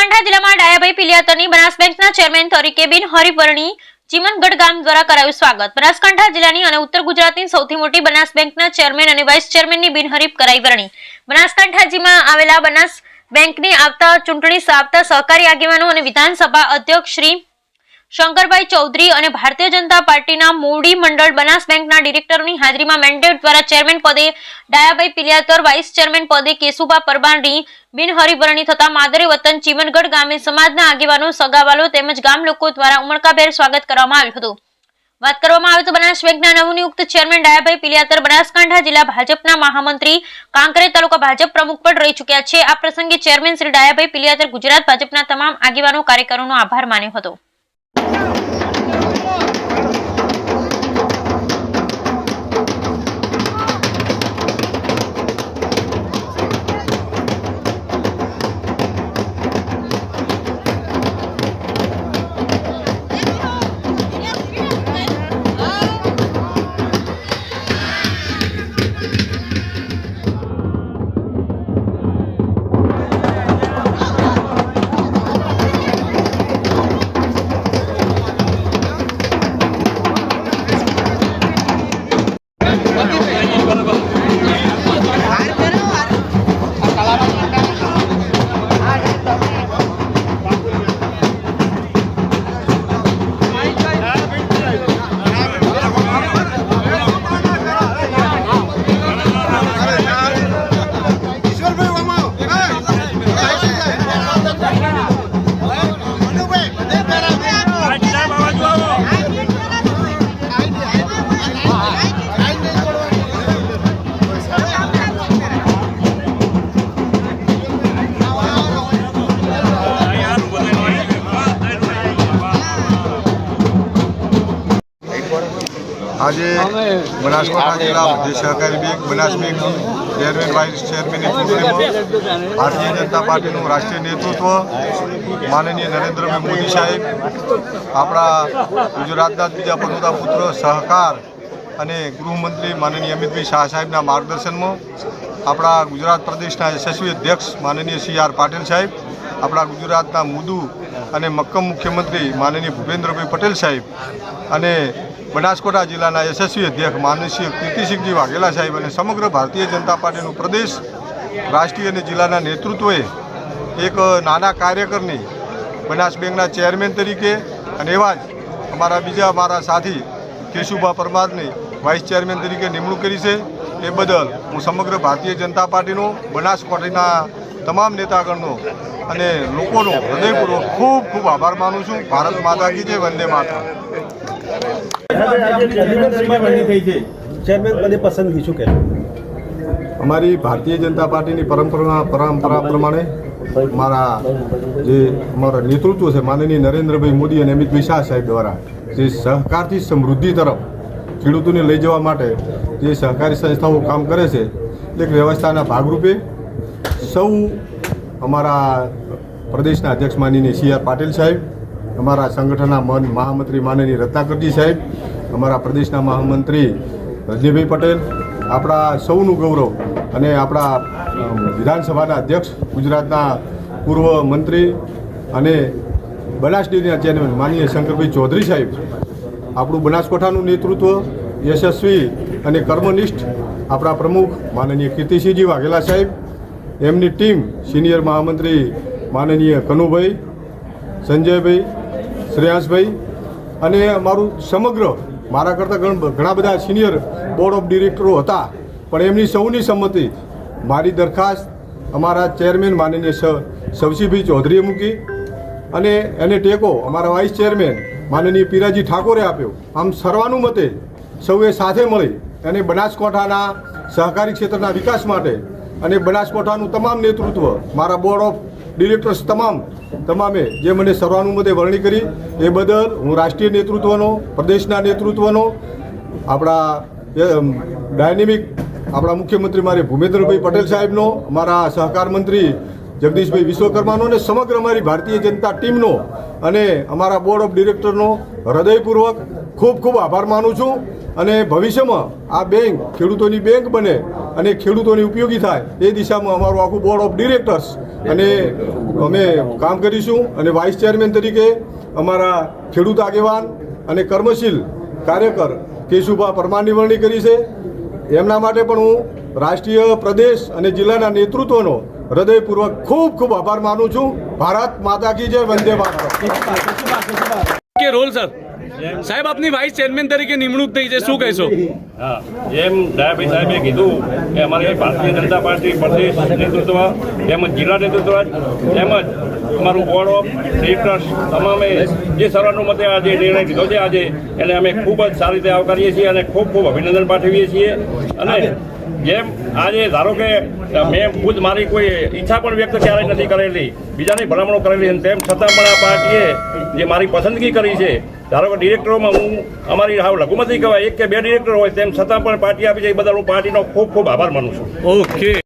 બનાસકાંઠા જિલ્લામાં ડાયાભાઈ પિલિયાતરની બનાસ બેંકના ચેરમેન તરીકે બિન હરિપરણી ચીમનગઢ ગામ દ્વારા કરાયું સ્વાગત. બનાસકાંઠા જિલ્લાની અને ઉત્તર ગુજરાતની સૌથી મોટી બનાસ બેંકના ચેરમેન અને વાઇસ ચેરમેનની બિનહરીફ કરાઈ વરણી. બનાસકાંઠા જિલ્લામાં આવેલા બનાસ બેંકની આવતા ચૂંટણી આવતા સહકારી આગેવાનો અને વિધાનસભા અધ્યક્ષ શ્રી શંકરભાઈ ચૌધરી અને ભારતીય જનતા પાર્ટીના મૂડી મંડળ બનાસ બેંકના ડિરેક્ટરોની હાજરીમાં મેન્ડેટ દ્વારા ચેરમેન પદે ડાયાભાઈ પિલિયાતર, વાઇસ ચેરમેન પદે કેશુભા પરબાણી બિનહરિભરણી થતા માદરે વતન ચીમનગઢ ગામે સમાજના આગેવાનો, સગાવાલો તેમજ ગામ લોકો દ્વારા ઉમળકાભેર સ્વાગત કરવામાં આવ્યું હતું. વાત કરવામાં આવે તો બનાસ બેંકના નવનિયુક્ત ચેરમેન ડાયાભાઈ પિલિયાતર બનાસકાંઠા જિલ્લા ભાજપના મહામંત્રી કાંકરેજ તાલુકા ભાજપ પ્રમુખ પણ રહી ચૂક્યા છે. આ પ્રસંગે ચેરમેન શ્રી ડાયાભાઈ પિલિયાતર ગુજરાત ભાજપના તમામ આગેવાનો, કાર્યકરોનો આભાર માન્યો હતો. આજે બનાસકાંઠા જિલ્લા મધ્ય સહકારી bank Banas bank chairman vice ચેરમેનની ચૂંટણીમાં ભારતીય જનતા પાર્ટીનું રાષ્ટ્રીય નેતૃત્વ માનનીય નરેન્દ્રભાઈ મોદી સાહેબ આપણા ગુજરાતના બીજા પ્રમુખના પુત્ર સહકાર અને ગૃહમંત્રી માનનીય અમિતભાઈ શાહ સાહેબના માર્ગદર્શનમાં આપણા ગુજરાત પ્રદેશના યશસ્વી અધ્યક્ષ માનનીય સી આર પાટીલ સાહેબ આપણા ગુજરાતના મુદુ અને મક્કમ મુખ્યમંત્રી માનનીય ભૂપેન્દ્રભાઈ પટેલ સાહેબ અને બનાસકાંઠા જિલ્લાના યશસ્વી અધ્યક્ષ માનસિંહ કીર્તિસિંહજી વાઘેલા સાહેબ અને સમગ્ર ભારતીય જનતા પાર્ટીનું પ્રદેશ, રાષ્ટ્રીય અને જિલ્લાના નેતૃત્વએ એક નાના કાર્યકરની બનાસ બેંકના ચેરમેન તરીકે અને એવા જ અમારા બીજા મારા સાથી કેશુભા પરમારની વાઇસ ચેરમેન તરીકે નિમણૂક કરી છે. એ બદલ હું સમગ્ર ભારતીય જનતા પાર્ટીનો, બનાસકાંઠાના તમામ નેતાગણનો અને લોકોનો હૃદયપૂર્વક ખૂબ ખૂબ આભાર માનું છું. ભારત માતા કી જય, વંદે માતા ચેરમેન પદે પસંદગી શું કહેશો અમારી ભારતીય જનતા પાર્ટીની પરંપરા પરંપરા પ્રમાણે મારા જે અમારા નેતૃત્વ છે માનનીય નરેન્દ્રભાઈ મોદી અને અમિત શાહ સાહેબ દ્વારા જે સહકારથી સમૃદ્ધિ તરફ ખેડૂતોને લઈ જવા માટે જે સહકારી સંસ્થાઓ કામ કરે છે એક વ્યવસ્થાના ભાગરૂપે સૌ અમારા પ્રદેશના અધ્યક્ષ માનીને સી આર પાટીલ સાહેબ અમારા સંગઠનના મન મહામંત્રી માનનીય રત્નાકરજી સાહેબ અમારા પ્રદેશના મહામંત્રી રજનીભાઈ પટેલ, આપણા સૌનું ગૌરવ અને આપણા વિધાનસભાના અધ્યક્ષ, ગુજરાતના પૂર્વ મંત્રી અને બનાસ ડેરીના ચેરમેન માનનીય શંકરભાઈ ચૌધરી સાહેબ, આપણું બનાસકાંઠાનું નેતૃત્વ યશસ્વી અને કર્મનિષ્ઠ આપણા પ્રમુખ માનનીય કીર્તિસિંહજી વાઘેલા સાહેબ, એમની ટીમ સિનિયર મહામંત્રી માનનીય કનુભાઈ, સંજયભાઈ, શ્રેયાંશભાઈ અને અમારું સમગ્ર મારા કરતાં ઘણ- ઘણા બધા સિનિયર બોર્ડ ઓફ ડિરેક્ટરો હતા. પણ એમની સૌની સંમતિ મારી દરખાસ્ત અમારા ચેરમેન માનનીય સ- સવસીભાઈ ચૌધરીએ મૂકી અને એને ટેકો અમારા વાઇસ ચેરમેન માનનીય પીરાજી ઠાકોરે આપ્યો. આમ સર્વાનુમતે સૌએ સાથે મળી અને બનાસકાંઠાના સહકારી ક્ષેત્રના વિકાસ માટે અને બનાસકાંઠાનું તમામ નેતૃત્વ મારા બોર્ડ ઓફ ડિરેક્ટર્સ તમામ, તમામે જે મને સર્વાનુમતે વરણી કરી, એ બદલ હું રાષ્ટ્રીય નેતૃત્વનો, પ્રદેશના નેતૃત્વનો, આપણા ડાયનેમિક, આપણા મુખ્યમંત્રી મારે ભૂપેન્દ્રભાઈ પટેલ સાહેબનો અમારા સહકાર મંત્રી જગદીશભાઈ વિશ્વકર્માનો અને સમગ્ર અમારી ભારતીય જનતા ટીમનો અને અમારા બોર્ડ ઓફ ડિરેક્ટરનો હૃદયપૂર્વક ખૂબ ખૂબ આભાર માનું છું અને ભવિષ્યમાં આ બેંક ખેડૂતોની બેંક બને અને ખેડૂતોની ઉપયોગી થાય એ દિશામાં અમારું આખું બોર્ડ ઓફ ડિરેક્ટર્સ અને અમે કામ કરીશું અને વાઇસ ચેરમેન તરીકે અમારા ખેડૂત આગેવાન અને કર્મશીલ કાર્યકર કેશુભા પરમારની વરણી કરી છે. એમના માટે પણ હું રાષ્ટ્રીય પ્રદેશ અને જિલ્લાના નેતૃત્વનો હૃદયપૂર્વક ખૂબ ખૂબ આભાર માનું છું. ભારત માતા કી જય વંદે ભારત. કે રોલ સર? સાહેબ, આપની વાઇસ ચેરમેન તરીકે નિમણૂક થઈ છે. શું કહેશો? જેમ ડાયાભાઈ સાહેબે કીધું કે અમારી ભારતીય જનતા પાર્ટી પ્રદેશ નેતૃત્વ, તેમજ જિલ્લા નેતૃત્વ, તેમજ અમારું બોર્ડ ઓફ ડિરેક્ટર્સ તમામે જે સર્વાનુમતે આજે નિર્ણય લીધો છે, આજે એને અમે ખૂબ જ સારી રીતે આવકારીએ છીએ અને ખૂબ ખૂબ અભિનંદન પાઠવીએ છીએ. અને જેમ આજે ધારો કે મેં ખુદ મારી કોઈ ઈચ્છા પણ વ્યક્ત ક્યારેય નથી કરેલી, બીજાની ભલામણો કરેલી તેમ છતાં પણ આ પાર્ટીએ જે મારી પસંદગી કરી છે ધારો કે ડિરેક્ટરોમાં હું અમારી હાવ લઘુમતી કહેવાય, એક કે બે ડિરેક્ટર હોય તેમ છતાં પણ પાર્ટી આપી છે એ બદલ હું પાર્ટીનો ખૂબ ખૂબ આભાર માનું છું. ઓકે